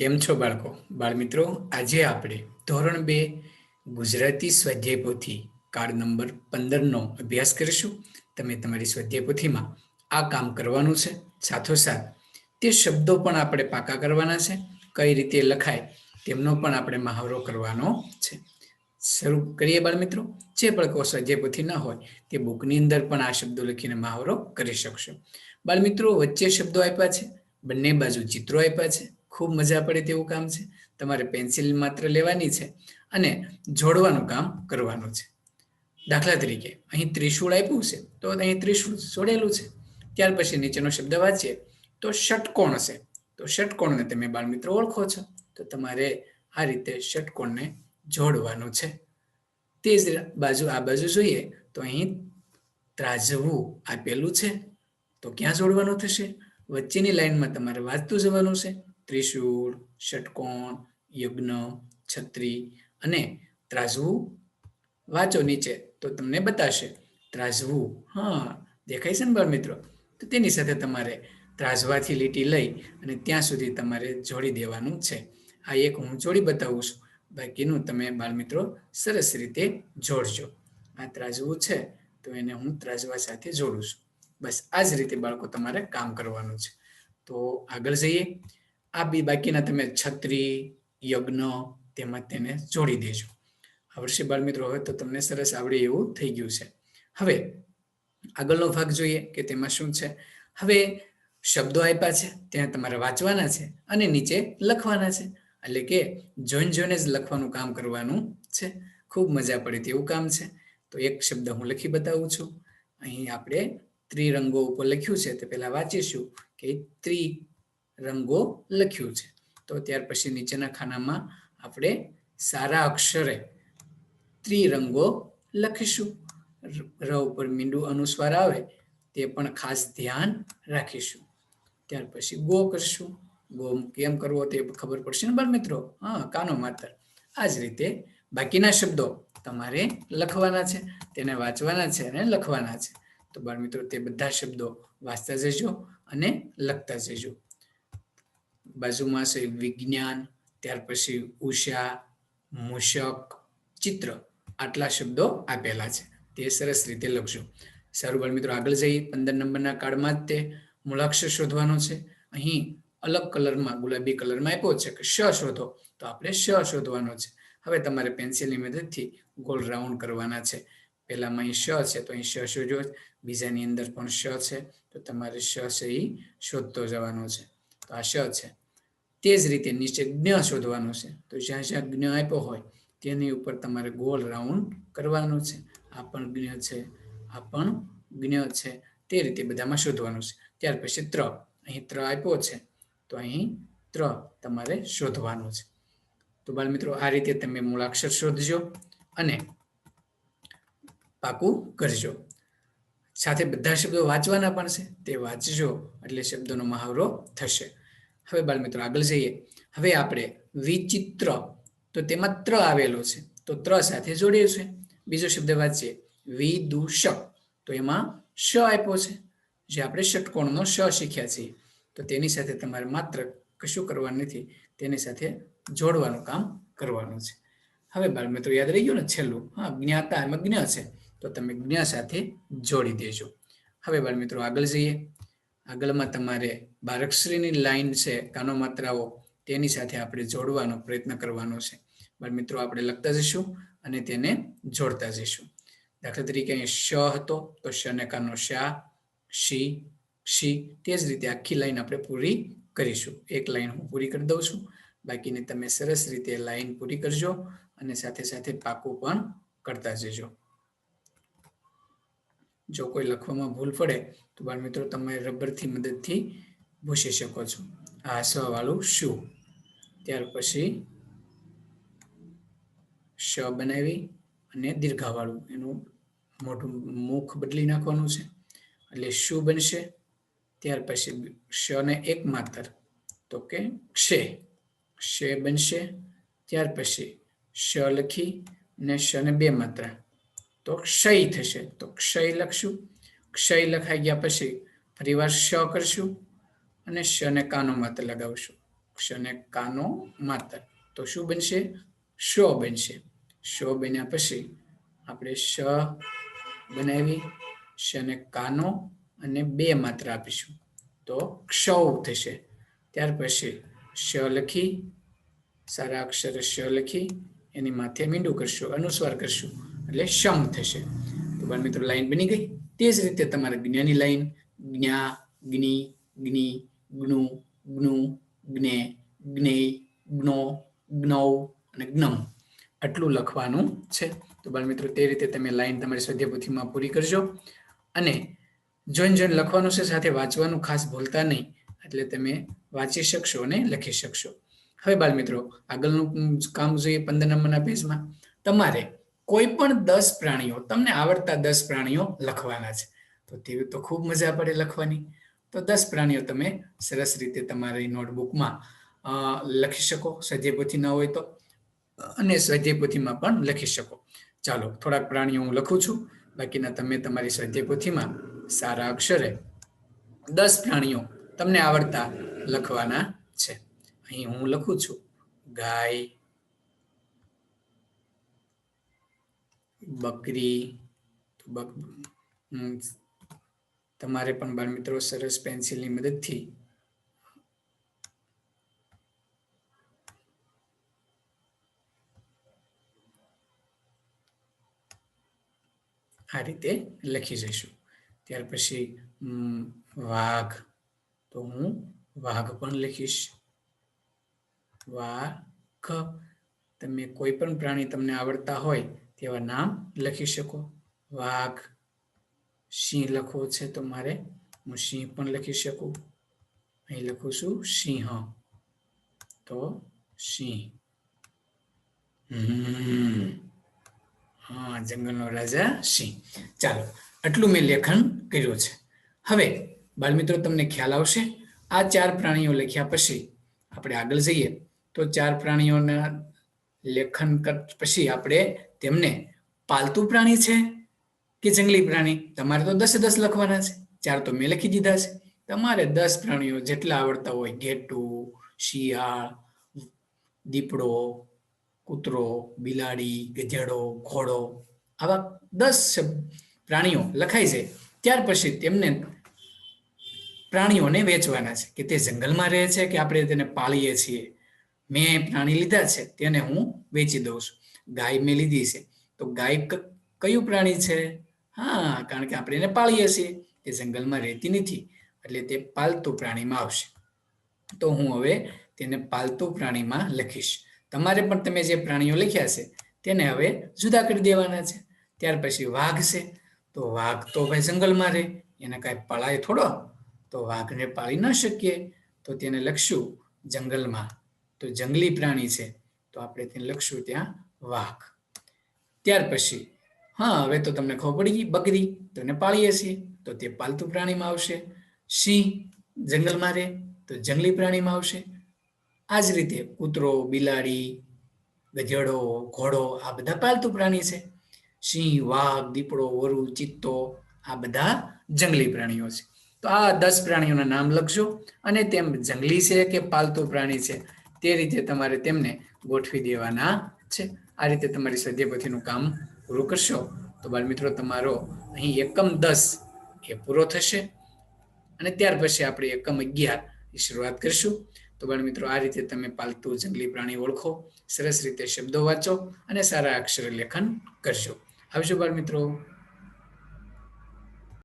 કેમ છો બાળકો? બાળમિત્રો આજે આપણે ધોરણ બે ગુજરાતી સ્વાધ્યાય પોથી કાર્ડ નંબર પંદરનો અભ્યાસ કરીશું. તમે તમારી સ્વાધ્યાય પોથીમાં આ કામ કરવાનું છે. સાથોસાથ, તે શબ્દો પણ આપણે પાકા કરવાના છે. કઈ રીતે લખાય તેમનો પણ આપણે મહાવરો કરવાનો છે. શરૂ કરીએ બાળમિત્રો જે બાળકો સ્વાધ્યાય પોથી ન હોય, તે બુકની અંદર પણ આ શબ્દો લખીને મહાવરો કરી શકશો. બાળમિત્રો વચ્ચે શબ્દો આપ્યા છે. બંને બાજુ ચિત્રો આપ્યા છે. ખૂબ મજા પડે તેવું કામ છે. તમારે પેન્સિલ માત્ર લેવાની છે અને જોડવાનું કામ કરવાનું છે. દાખલા તરીકે, અહીં ત્રિશૂળ આપ્યું છે, તો અહીં ત્રિશૂળ જોડેલું છે. ત્યાર પછી નીચેનો શબ્દ વાંચીએ, તો ષટકોણ છે તો ષટકોણને તમે બાળમિત્રો ઓળખો છો. તો તમારે આ રીતે ષટકોણને જોડવાનું છે. તે જ બાજુ, આ બાજુ જોઈએ, તો અહીં ત્રાજવું આપેલું છે. તો ક્યાં જોડવાનું થશે? વચ્ચેની લાઈનમાં તમારે વાંચતું જવાનું છે. ત્રિશૂળ, ષટકોણ, યજ્ઞ, છત્રી અને ત્રાજવું વાંચો નીચે તો તમને બતાશે. ત્રાજવું હા, દેખાય છે ને બાળ મિત્રો? તો તેની સાથે તમારે ત્રાજવાથી લીટી લઈ અને ત્યાં સુધી તમારે જોડી દેવાનું છે. આ એક હું જોડી બતાવું છું. બાકીનું તમે બાળ મિત્રો સરસ રીતે જોડજો. આ ત્રાજવું છે તો એને હું ત્રાજવા સાથે જોડું છું. બસ આ જ રીતે બાળકો તમારે કામ કરવાનું છે. તો આગળ જઈએ. આ બી બાકીના તમે છત્રી, યજ્ઞ તેમાં તેને જોડી દેજો. આ વર્ષે બાળ મિત્રો હવે તો તમને સરસ આવડે એવું થઈ ગયું છે. હવે આગળનો ભાગ જોઈએ કે તેમાં શું છે? હવે શબ્દો આપ્યા છે, ત્યાં તમારે વાંચવાના છે અને નીચે લખવાના છે. એટલે કે જોઈન જોઈને જ લખવાનું કામ કરવાનું છે. ખૂબ મજા પડે તેવું કામ છે. તો એક શબ્દ હું લખી બતાવું છું. અહીં આપણે ત્રિરંગો ઉપર લખ્યું છે, તો પહેલા વાંચીશું કે ત્રિ રંગો લખ્યું છે. તો ત્યાર પછી નીચેના ખાનામાં આપણે સારા અક્ષરે ત્રિરંગો લખીશું. ર ઉપર મીંડું અનુસ્વાર આવે તે પણ ખાસ ધ્યાન રાખીશું. ત્યાર પછી ગો કરશું. ગો કેમ કરવો તે ખબર પડશે ને બાળ મિત્રો હા, કાનો માતર. આ જ રીતે બાકીના શબ્દો તમારે લખવાના છે, તેને વાંચવાના છે અને લખવાના છે. તો બાળ મિત્રો તે બધા શબ્દો વાંચતા જજો અને લખતા જજો. બાજુમાં છે વિજ્ઞાન, ત્યાર પછી ઉષા, મૂષક, ચિત્ર. આટલા શબ્દો આપેલા છે. તે સરસ રીતે લખજો. સારું બાળ મિત્રો, આગળ જઈએ. પંદર નંબરના કાર્ડમાં જ તે મૂળાક્ષર શોધવાનો છે. અહીં અલગ કલરમાં, ગુલાબી કલરમાં આપ્યો છે કે શ શોધો. તો આપણે શ શોધવાનો છે. હવે તમારે પેન્સિલની મદદથી ગોળ રાઉન્ડ કરવાના છે. પહેલામાં અહીં શ છે, તો અહીં શ શોધો. બીજાની અંદર પણ શ છે. તો તમારે શ છે એ શોધતો જવાનો છે. તો આ શ છે. તે જ રીતે નીચે જ્ઞ શોધવાનું છે. તો જ્યાં જ્યાં જ્ઞ આપ્યો હોય, તેની ઉપર તમારે ગોલ રાઉન્ડ કરવાનું છે. આ પણ જ્ઞ છે, આ પણ જ્ઞ છે. તે રીતે બધામાં શોધવાનું છે. ત્યાર પછી ત્ર. અહીં ત્ર આપ્યો છે. તો અહીં ત્ર તમારે શોધવાનું છે. તો બાળમિત્રો આ રીતે તમે મૂળાક્ષર શોધજો અને પાકું કરજો. સાથે બધા શબ્દો વાંચવાના પણ છે. તે વાંચજો એટલે શબ્દોનો મહાવરો થશે. હવે બાળ મિત્રો આગળ જઈએ. હવે આપણે વિચિત્ર, તો તેમાં ત્ર આવેલો છે. તો ત્ર સાથે જોડ્યો છે. બીજો શબ્દ વાંચીએ. વિદૂષક. તો એમાં શ આપ્યો છે. જે આપણે ષટકોણનો શ શીખ્યા છીએ. તો તેની સાથે તમારે માત્ર કશું કરવાનું નથી. તેની સાથે જોડવાનું કામ કરવાનું છે. હવે બાળ મિત્રો યાદ રહી ગયું ને છેલ્લું? હા, જ્ઞાતા એમાં જ્ઞ છે. તો તમે જ્ઞ સાથે જોડી દેજો. હવે બાળ મિત્રો આગળ જઈએ. આગળમાં તમારે બારકશ્રીની લાઈન છે, કાનો માત્રાઓ તેની સાથે આપણે જોડવાનો પ્રયત્ન કરવાનો છે. બાળ મિત્રો, આપણે લખતા જઈશું અને તેને જોડતા જઈશું. દાખલા તરીકે અહીં શ હતો, તો શ ને કાનો શા, શી શી, તે જ રીતે આખી લાઈન આપણે પૂરી કરીશું. એક લાઈન હું પૂરી કરી દઉં છું, બાકીની તમે સરસ રીતે લાઈન પૂરી કરજો અને સાથે સાથે પાકું પણ કરતા જજો. જો કોઈ લખવામાં ભૂલ પડે, તો બાળ મિત્રો તમે રબરથી મદદથી ભૂસી શકો છો. આ સ વાળું શું? ત્યાર પછી શ બનાવી અને દીર્ઘાવાળું, એનું મોટું મુખ બદલી નાખવાનું છે. એટલે શું બનશે? ત્યાર પછી શ ને એક માત્ર, તો કે ક્ષે. ક્ષે બનશે. ત્યાર પછી શ લખી અને શ ને બે માત્રા. તો ક્ષય થશે. તો ક્ષય લખશું. ક્ષય લખાઈ ગયા પછી ફરીવાર શ કરશું અને શ ને કાનો માત્ર લગાવશું. ક્ષ ને કાનો માત્ર તો શું બનશે? શો બનશે. શો બન્યા પછી આપણે શ બનાવી શ ને કાનો અને બે માત્ર આપીશું. તો ક્ષૌ થશે. ત્યાર પછી શ લખી, સારા અક્ષર શ લખી, એની માથે મીંડું કરશું, અનુસ્વાર કરશું. એટલે શમ થશે. તો બાળ મિત્રો, લાઈન બની ગઈ. તે જ રીતે તમારે જ્ઞાની લાઈન, જ્ઞા, જ્ઞિ જ્ઞિ, જ્ઞુ જ્ઞુ, જ્ઞે જ્ઞે, જ્ઞો, જ્ઞૌ અને જ્ઞમ. આટલું લખવાનું છે. તો બાળ મિત્રો, તે રીતે તમે લાઈન તમારી સ્વાધ્યાય પૂરી કરજો. અને જોઈન જોઈન લખવાનું છે, સાથે વાંચવાનું ખાસ ભૂલતા નહીં. એટલે તમે વાંચી શકશો અને લખી શકશો. હવે બાળ મિત્રો, આગળનું કામ જોઈએ પંદર નંબરના પેજમાં. તમારે કોઈ પણ દસ પ્રાણીઓ, તમને આવડતા દસ પ્રાણીઓ લખવાના છે. તો તેવી તો ખૂબ મજા પડે લખવાની. તો દસ પ્રાણીઓ તમે સરસ રીતે તમારી નોટબુકમાં લખી શકો. સ્વાધ્યાય ન હોય તો અને સ્વાધ્યાય પણ લખી શકો. ચાલો, થોડાક પ્રાણીઓ હું લખું છું. બાકીના તમે તમારી સ્વાધ્યાય સારા અક્ષરે દસ પ્રાણીઓ તમને આવડતા લખવાના છે. અહીં હું લખું છું. ગાય બકરી તમારે પણ બાળ મિત્રો સરસ પેન્સિલની મદદથી આ રીતે લખી જઈશું. ત્યાર પછી વાઘ, તો હું વાઘ પણ લખીશ. વાઘ, તમે કોઈ પણ પ્રાણી તમને આવડતા હોય તેવા નામ લખી શકો. વાઘ, સિંહ લખવો છે તો મારે હું સિંહ પણ લખી શકું. અહીં લખું છું સિંહ. તો સિંહ. હા, જંગલનો રાજા સિંહ. ચાલો, આટલું મેં લેખન કર્યું છે. હવે બાળમિત્રો તમને ખ્યાલ આવશે, આ ચાર પ્રાણીઓ લખ્યા પછી આપણે આગળ જઈએ. તો ચાર પ્રાણીઓના લેખન પછી આપણે તેમને પાલતુ પ્રાણી છે કે જંગલી પ્રાણી? તમારે તો દસે દસ લખવાના છે. ચાર તો મેં લખી દીધા છે. તમારે દસ પ્રાણીઓ જેટલા આવડતા હોય, ઘેટું, શિયાળ, દીપડો, કૂતરો, બિલાડી, ગધેડો, ઘોડો, આવા દસ પ્રાણીઓ લખાય છે. ત્યાર પછી તેમને પ્રાણીઓને વેચવાના છે કે તે જંગલમાં રહે છે કે આપણે તેને પાળીએ છીએ. મેં પ્રાણી લીધા છે, તેને હું વેચી દઉં છું. ગાય મેં લીધી છે. તો ગાય કયું પ્રાણી છે? હા, કારણ કે આપણે એને પાળીએ છીએ. તે જંગલમાં રહેતી નથી, એટલે તે પાલતુ પ્રાણીમાં આવશે. તો હું હવે તેને પાલતુ પ્રાણીમાં લખીશ. તમારે પણ તમે જે પ્રાણીઓ લખ્યા છે, તેને હવે જુદા કરી દેવાના છે. ત્યાર પછી વાઘ છે. તો વાઘ તો ભાઈ જંગલમાં રહે, એને કાંઈ પળાય થોડો, તો વાઘને પાળી ન શકીએ. તો તેને લખશું જંગલમાં. તો જંગલી પ્રાણી છે. તો આપણે તેને લખશું ત્યાં વાઘ ત્યાર પછી, હા, હવે તો તમને ખબર પડી ગઈ, બકરી તો એને પાળીએ છીએ તો તે પાલતુ પ્રાણીમાં આવશે. સિંહ જંગલમાં રહે, તો જંગલી પ્રાણીમાં આવશે. આ જ રીતે કૂતરો, બિલાડી, ગધેડો, ઘોડો, આ બધા પાલતુ પ્રાણી છે. સિંહ, વાઘ, દીપડો, વરુ, ચિત્તો, આ બધા જંગલી પ્રાણીઓ છે. તો આ દસ પ્રાણીઓના નામ લખજો. અને તેમ જંગલી છે કે પાલતુ પ્રાણી છે તે રીતે તમારે તેમને ગોઠવી દેવાના છે. આ રીતે તમારી સદ્યપથીનું કામ પૂરું કરશો. તો બાળમિત્રો, તમારો અહીં એકમ દસ એ પૂરો થશે. અને ત્યાર પછી આપણે એકમ અગિયાર શરૂઆત કરીશું. તો બાળમિત્રો, આ રીતે તમે પાલતુ જંગલી પ્રાણી ઓળખો, સરસ રીતે શબ્દો વાંચો અને સારા અક્ષર લેખન કરશો. આવજો બાળમિત્રો. મિત્રો